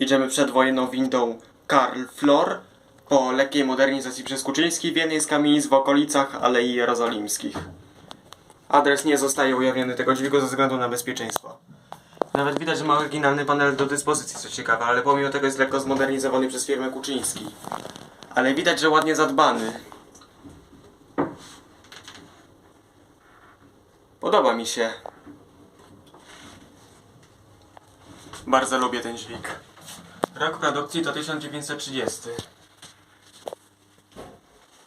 Idziemy przed wojenną windą Karl Flor. Po lekkiej modernizacji przez Kuczyński w jednej z kamienic w okolicach Alei Jerozolimskich. Adres nie zostaje ujawniony tego dźwigu ze względu na bezpieczeństwo. Nawet widać, że ma oryginalny panel do dyspozycji, co ciekawe, ale pomimo tego jest lekko zmodernizowany przez firmę Kuczyński. Ale widać, że ładnie zadbany. Podoba mi się. Bardzo lubię ten dźwig. Rok produkcji to 1930.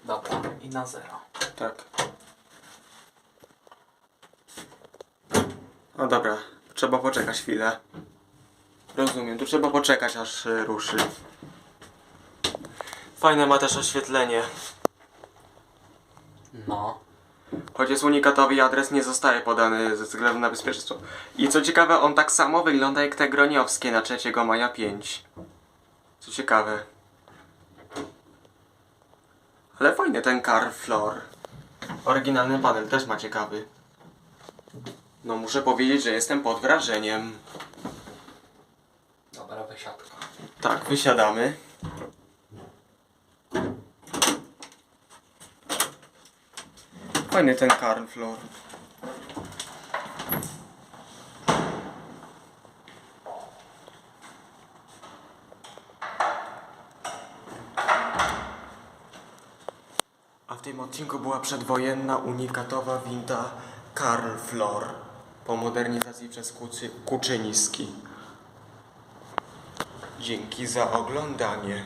Dobra, i na zero. Tak. No dobra, trzeba poczekać chwilę. Rozumiem, tu trzeba poczekać aż y, ruszy. Fajne ma też oświetlenie. No. Choć jest unikatowy i adres nie zostaje podany ze względu na bezpieczeństwo. I co ciekawe, on tak samo wygląda jak te groniowskie na 3 maja 5. Co ciekawe. Ale fajny ten Car Floor. Oryginalny panel też ma ciekawy. No muszę powiedzieć, że jestem pod wrażeniem. Dobra, wysiadka. Tak, wysiadamy. Fajny ten Karl Floor. A w tym odcinku była przedwojenna, unikatowa winda Karl Floor po modernizacji przez Kucy, Kuczyński. Dzięki za oglądanie.